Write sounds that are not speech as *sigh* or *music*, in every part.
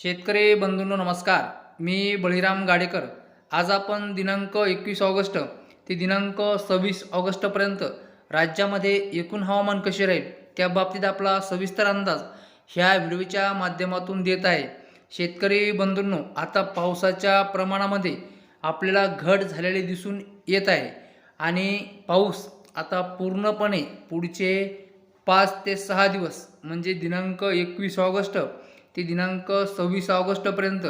शेतकरी बंधूंनो नमस्कार. मी बळीराम गाडेकर. आज आपण दिनांक एकवीस ऑगस्ट ते दिनांक सव्वीस ऑगस्टपर्यंत राज्यामध्ये एकूण हवामान कसे राहील त्या बाबतीत आपला सविस्तर अंदाज ह्या व्हिडिओच्या माध्यमातून देत आहे. शेतकरी बंधूंनो आता पावसाच्या प्रमाणामध्ये आपल्याला घट झालेली दिसून येत आहे आणि पाऊस आता पूर्णपणे पुढचे पाच ते सहा दिवस म्हणजे दिनांक एकवीस ऑगस्ट ते दिनांक सव्वीस ऑगस्टपर्यंत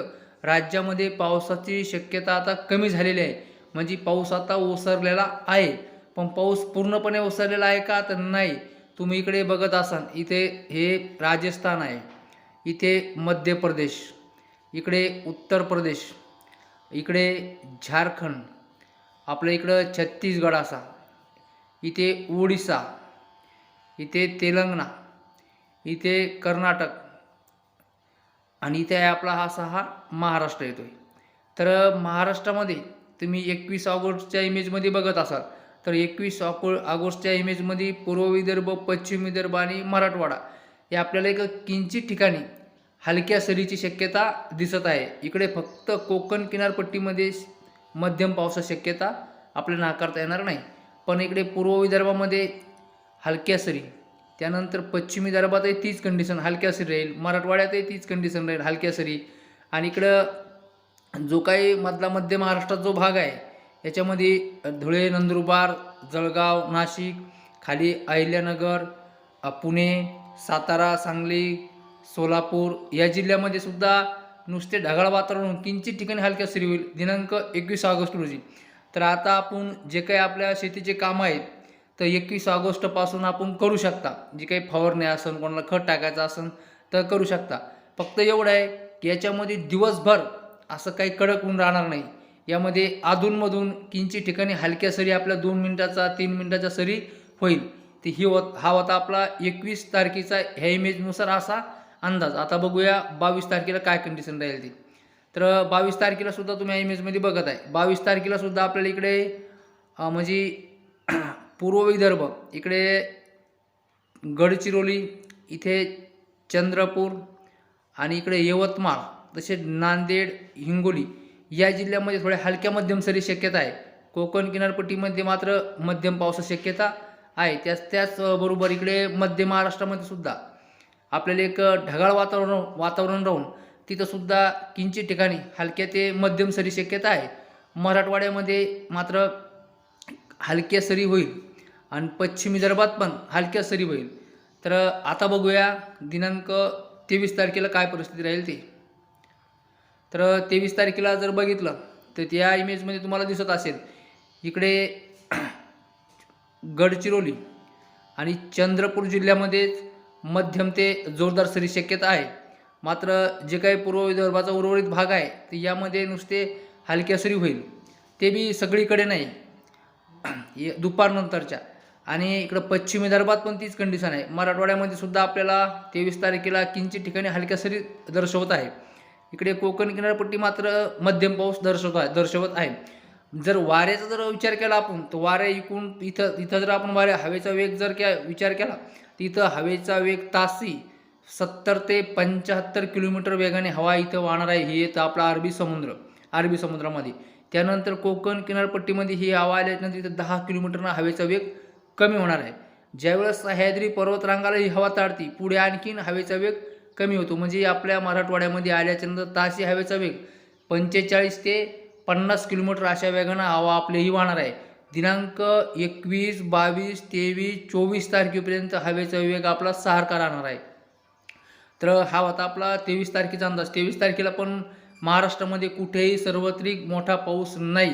राज्यामध्ये पावसाची शक्यता आता कमी झालेली आहे. म्हणजे पाऊस आता ओसरलेला आहे. पण पाऊस पूर्णपणे ओसरलेला आहे का तर नाही. तुम्ही इकडे बघत असाल. इथे हे राजस्थान आहे. इथे मध्य प्रदेश. इकडे उत्तर प्रदेश. इकडे झारखंड. आपलं इकडं छत्तीसगड असा. इथे ओडिसा. इथे तेलंगणा. इथे कर्नाटक. आणि इथे आहे आपला हा असा हा महाराष्ट्र येतो आहे तर महाराष्ट्रामध्ये तुम्ही एकवीस ऑगस्टच्या इमेजमध्ये बघत असाल तर एकवीस ऑगो ऑगस्टच्या इमेजमध्ये पूर्व विदर्भ पश्चिम विदर्भ आणि मराठवाडा हे आपल्याला एक किंचित ठिकाणी हलक्या सरीची शक्यता दिसत आहे. इकडे फक्त कोकण किनारपट्टीमध्ये मध्यम पावसाची शक्यता आपल्याला नाकारता येणार नाही. पण इकडे पूर्व विदर्भामध्ये हलक्या सरी त्यानंतर पश्चिम विदर्भातही तीच कंडिशन हलक्या सरी राहील. मराठवाड्यातही तीच कंडिशन राहील हलक्या सरी. आणि इकडं जो काही मधला मध्य महाराष्ट्रात जो भाग आहे याच्यामध्ये धुळे नंदुरबार जळगाव नाशिक खाली अहिल्यानगर पुणे सातारा सांगली सोलापूर या जिल्ह्यामध्ये सुद्धा नुसते ढगाळ वातावरण किंचित ठिकाणी हलक्या सरी होईल. दिनांक एकवीस ऑगस्ट रोजी. तर आता आपण जे काही आपल्या शेतीचे कामं आहेत तर एकवीस ऑगस्टपासून आपण करू शकता. जी काही फवारणी असेल कोणाला खत टाकायचं असेल तर करू शकता. फक्त एवढं आहे की याच्यामध्ये दिवसभर असं काही कडक होऊन राहणार नाही. यामध्ये अधूनमधून किंचित ठिकाणी हलक्या सरी आपल्या दोन मिनटाचा तीन मिनटाचा सरी होईल. ती ही होत हा होता आपला एकवीस तारखेचा ह्या इमेजनुसार असा अंदाज. आता बघूया बावीस तारखेला काय कंडिशन राहील ती. तर बावीस तारखेला सुद्धा तुम्ही या इमेजमध्ये बघत आहे. बावीस तारखेला सुद्धा आपल्याला इकडे म्हणजे पूर्व विदर्भ इकडे गडचिरोली इथे चंद्रपूर आणि इकडे यवतमाळ तसेच नांदेड हिंगोली या जिल्ह्यामध्ये थोड्या हलक्या मध्यम सरी शक्यता आहे. कोकण किनारपट्टीमध्ये मात्र मध्यम पावसाची शक्यता आहे. त्याच त्याचबरोबर इकडे मध्य महाराष्ट्रामध्ये सुद्धा आपल्याला एक ढगाळ वातावरण वातावरण राहून तिथंसुद्धा किंचित ठिकाणी हलक्या ते मध्यम सरी शक्यता आहे. मराठवाड्यामध्ये मात्र हलक्या सरी होईल. आणि पश्चिम विदर्भात पण हलक्या सरी होईल. तर आता बघूया दिनांक तेवीस तारखेला काय परिस्थिती राहील ते. तर तेवीस तारखेला जर बघितलं तर त्या इमेजमध्ये तुम्हाला दिसत असेल इकडे *clears throat* गडचिरोली आणि चंद्रपूर जिल्ह्यामध्येच मध्यम ते जोरदार सरी शक्यता आहे. मात्र जे काही पूर्व विदर्भाचा उर्वरित भाग आहे तर यामध्ये नुसते हलक्या सरी होईल. ते बी सगळीकडे नाही. *clears throat* ये- दुपारनंतरच्या. आणि इकडं पश्चिम विदर्भात पण तीच कंडिशन आहे. मराठवाड्यामध्ये सुद्धा आपल्याला तेवीस तारखेला किंचित ठिकाणी हलक्या सरी दर्शवत आहे. इकडे कोकण किनारपट्टी मात्र मध्यम पाऊस दर्शवत आहे दर्शवत आहे. जर वाऱ्याचा जर विचार केला आपण तर वाऱ्या इकून इथं इथं जर आपण वाऱ्या हवेचा वेग जर क्या विचार केला तर इथं हवेचा वेग तासी सत्तर ते पंच्याहत्तर किलोमीटर वेगाने हवा इथं वाहणार आहे. हे येतं आपला अरबी समुद्र अरबी समुद्रामध्ये. त्यानंतर कोकण किनारपट्टीमध्ये ही हवा आल्यानंतर इथं दहा किलोमीटरनं हवेचा वेग कमी होणार आहे. ज्यावेळेस सह्याद्री पर्वतरांगाला ही हवा ताडती पुढे आणखीन हवेचा वेग कमी होतो. म्हणजे आपल्या मराठवाड्यामध्ये आल्याच्यानंतर ताशी हवेचा वेग पंचेचाळीस ते पन्नास किलोमीटर अशा वेगानं हवा आपली वाहणार आहे. दिनांक एकवीस बावीस तेवीस चोवीस तारखेपर्यंत हवेचा वेग आपला सारखा राहणार आहे. तर हा होता आपला तेवीस तारखेचा अंदाज. तेवीस तारखेला पण महाराष्ट्रामध्ये कुठेही सर्वत्रिक मोठा पाऊस नाही.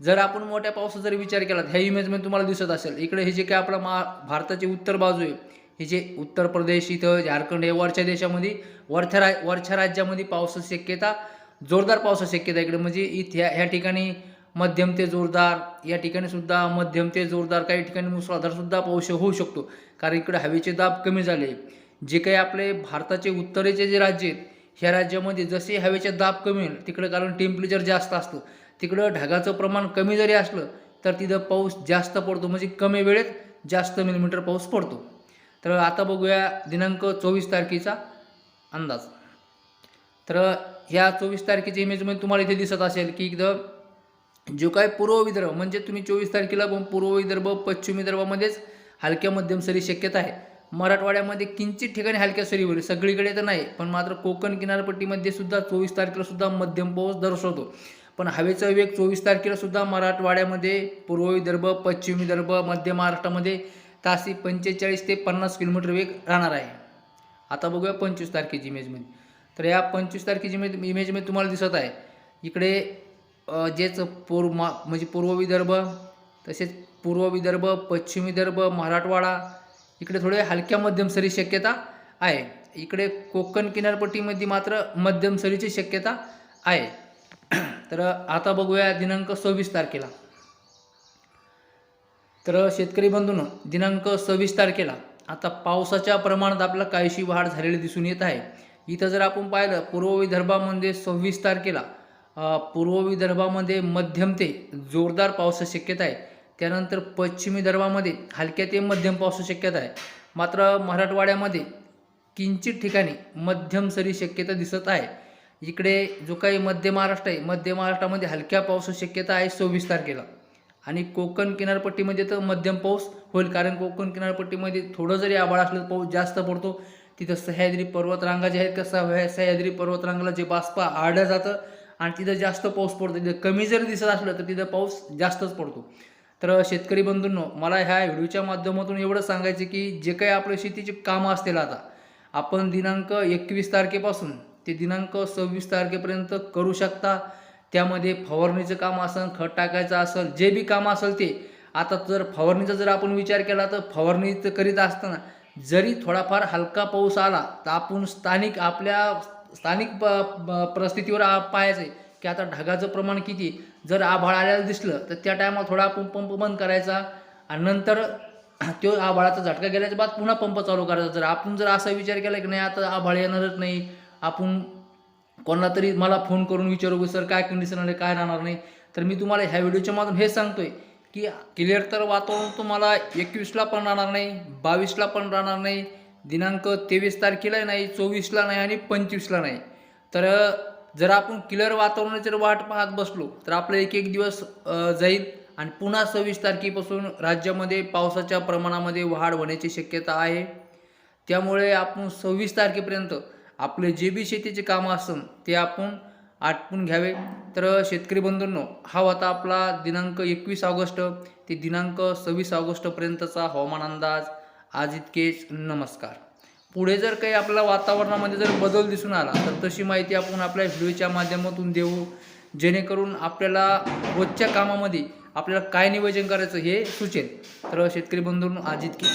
जर आपण मोठ्या पावसाचा जर विचार केला ह्या इमेजमध्ये तुम्हाला दिसत असेल इकडे हे जे काय आपला मा भारताची उत्तर बाजू आहे हे जे उत्तर प्रदेश इथं झारखंड हे वरच्या देशामध्ये वरच्या रा वरच्या राज्यामध्ये पावसाची शक्यता जोरदार पावसाची शक्यता इकडे. म्हणजे इथे ह्या ठिकाणी मध्यम ते जोरदार या ठिकाणी सुद्धा मध्यम ते जोरदार काही ठिकाणी मुसळधार सुद्धा पाऊस होऊ शकतो. कारण इकडे हवेचे दाब कमी झाले. जे काही आपले भारताचे उत्तरेचे जे राज्य आहेत ह्या राज्यामध्ये जसे हवेचे दाब कमी होईल तिकडं कारण टेम्परेचर जास्त असतं. तिकडं ढगाचं प्रमाण कमी जरी असलं तर तिथं पाऊस जास्त पडतो. म्हणजे कमी वेळेत जास्त मिलीमीटर पाऊस पडतो. तर आता बघूया दिनांक चोवीस तारखेचा अंदाज. तर ह्या चोवीस तारखेच्या इमेजमध्ये तुम्हाला इथे दिसत असेल की इथं जो काय पूर्व विदर्भ म्हणजे तुम्ही चोवीस तारखेला पण पूर्व विदर्भ पश्चिम विदर्भामध्येच हलक्या मध्यम सरी शक्यता आहे. मराठवाड्यामध्ये किंचित ठिकाणी हलक्या सरी होईल सगळीकडे तर नाही पण मात्र कोकण किनारपट्टीमध्ये सुद्धा चोवीस तारखेला सुद्धा मध्यम पाऊस दर्शवतो. पण हवेचा वेग चोवीस तारखेला सुद्धा मराठवाड्यामध्ये पूर्व विदर्भ पश्चिम विदर्भ मध्य महाराष्ट्रामध्ये तासी पंचेचाळीस ते पन्नास किलोमीटर वेग राहणार आहे. आता बघूया पंचवीस तारखेची इमेजमध्ये तर या पंचवीस तारखेची इमेज इमेजमध्ये तुम्हाला दिसत आहे. इकडे जेच पूर्व मा म्हणजे पूर्व विदर्भ तसेच पूर्व विदर्भ पश्चिम विदर्भ मराठवाडा इकडे थोडे हलक्या मध्यम सरी शक्यता आहे. इकडे कोकण किनारपट्टीमध्ये मात्र मध्यम सरीची शक्यता आहे. तर आता बघूया दिनांक सव्वीस तारखेला. तर शेतकरी बंधून दिनांक सव्वीस तारखेला आता पावसाच्या प्रमाणात आपल्याला काहीशी वाढ झालेली दिसून येत आहे. इथं जर आपण पाहिलं पूर्व विदर्भामध्ये सव्वीस तारखेला पूर्व विदर्भामध्ये मध्यम ते जोरदार पावसाची शक्यता आहे. त्यानंतर पश्चिम विदर्भामध्ये हलक्या ते मध्यम पावसाची शक्यता आहे. मात्र मराठवाड्यामध्ये किंचित ठिकाणी मध्यम सरी शक्यता दिसत आहे. इकडे जो काही मध्य महाराष्ट्र आहे मध्य महाराष्ट्रामध्ये हलक्या पावसाची शक्यता आहे सव्वीस तारखेला. आणि कोकण किनारपट्टीमध्ये तर मध्यम पाऊस होईल कारण कोकण किनारपट्टीमध्ये थोडं जरी आभाळ असलं तर पाऊस जास्त पडतो तिथं सह्याद्री पर्वतरांगा जे आहेत कसं सह्याद्री पर्वतरांगाला जे बाष्प आडलं जातं आणि तिथं जास्त पाऊस पडतो. तिथं कमी जरी दिसत असलं तर तिथं पाऊस जास्तच पडतो. तर शेतकरी बंधूंनो मला ह्या व्हिडिओच्या माध्यमातून एवढं सांगायचं की जे काही आपल्या शेतीची कामं असतील आता आपण दिनांक एकवीस तारखेपासून ते दिनांक सव्वीस तारखेपर्यंत करू शकता. त्यामध्ये फवारणीचं काम असेल खत टाकायचं असेल जे बी काम असेल ते. आता जर फवारणीचा जर आपण विचार केला तर फवारणीचं करीत असताना जरी थोडाफार हलका पाऊस आला तर आपण स्थानिक आपल्या स्थानिक प परिस्थितीवर आ- पाहायचं आहे की आता ढगाचं प्रमाण किती जर आभाळ आलेलं दिसलं तर त्या टायमाला थोडा आपण पंप बंद करायचा. आणि नंतर तो आभाळाचा झटका गेल्याच्या बाद पुन्हा पंप चालू करायचा. जर आपण जर असा विचार केला की नाही आता आभाळ येणारच नाही आपण कोणाला तरी मला फोन करून विचारू की सर काय कंडिशन आले? काय राहणार नाही? तर मी तुम्हाला ह्या व्हिडिओच्या माध्यम हे सांगतोय की क्लिअर तर वातावरण तुम्हाला एकवीसला पण राहणार नाही बावीसला पण राहणार नाही दिनांक तेवीस तारखेला नाही चोवीसला नाही आणि पंचवीसला नाही. तर जर आपण क्लिअर वातावरणाची जर वाट पाहत बसलो तर आपलं एक एक दिवस जाईल आणि पुन्हा सव्वीस तारखेपासून राज्यामध्ये पावसाच्या प्रमाणामध्ये वाढ होण्याची शक्यता आहे. त्यामुळे आपण सव्वीस तारखेपर्यंत आपले जे बी शेतीचे कामं असन ते आपण आटपून घ्यावे. तर शेतकरी बंधूंनो हा होता आपला दिनांक एकवीस ऑगस्ट. ते दिनांक सव्वीस ऑगस्टपर्यंतचा हवामान अंदाज. आज इतकेच. नमस्कार. पुढे जर काही आपल्या वातावरणामध्ये जर बदल दिसून आला तर तशी माहिती आपण आपल्या व्हिडिओच्या माध्यमातून देऊ. जेणेकरून आपल्याला रोजच्या कामामध्ये आपल्याला काय नियोजन करायचं हे सुचेल. तर शेतकरी बंधूंनो आज इतकी